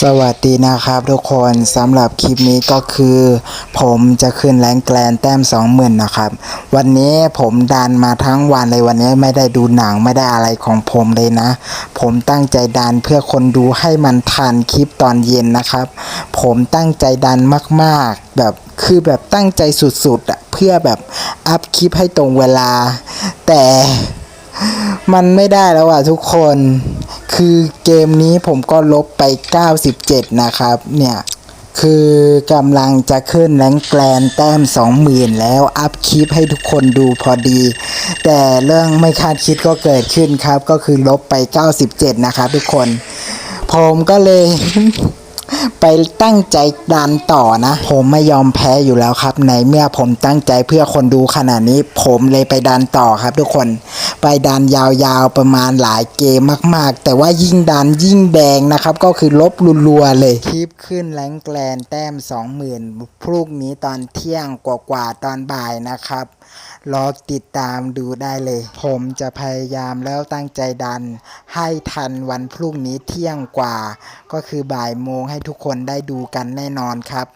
สวัสดีนะครับทุกคนสำหรับคลิปนี้ก็คือ ผมจะขึ้นแรงแกลนแต้ม20,000นะครับ วันนี้ผมดันมาทั้งวันเลยวันนี้ไม่ได้ดูหนังไม่ได้อะไรของผมเลยนะ ผมตั้งใจดันเพื่อคนดูให้มันทันคลิปตอนเย็นนะครับ ผมตั้งใจดันมากๆ แบบคือแบบตั้งใจสุดๆอะเพื่อแบบอัพคลิปให้ตรงเวลา แต่ มันไม่ได้แล้วอะทุกคน คือเกมนี้ผมก็ลบไป 97 นะครับ เนี่ย คือกำลังจะขึ้นแรงแกลนแต้ม 20,000 แล้วอัพคลิปให้ทุกคนดูพอดี แต่เรื่องไม่คาดคิดก็เกิดขึ้นครับ ก็คือลบไป 97 นะครับทุกคน ผมก็เลย ไปตั้งใจดันต่อนะ ผมไม่ยอมแพ้อยู่แล้วครับ ในเมื่อผมตั้งใจเพื่อคนดูขนาดนี้ ผมเลยไปดันต่อครับทุกคน ไปดันยาวๆประมาณหลายเกมมากๆ แต่ว่ายิ่งดันยิ่งแดงนะครับ ก็คือลบรัวๆเลยคลิปขึ้นแรงแกลนแต้ม 20,000 พรุ่งนี้ตอนเที่ยงกว่าๆตอนบ่ายนะครับรอติดตามดูได้เลย ผมจะพยายามแล้วตั้งใจดัน ให้ทันวันพรุ่งนี้เที่ยงกว่า ก็คือบ่ายโมงให้ทุกคนได้ดูกันแน่นอนครับ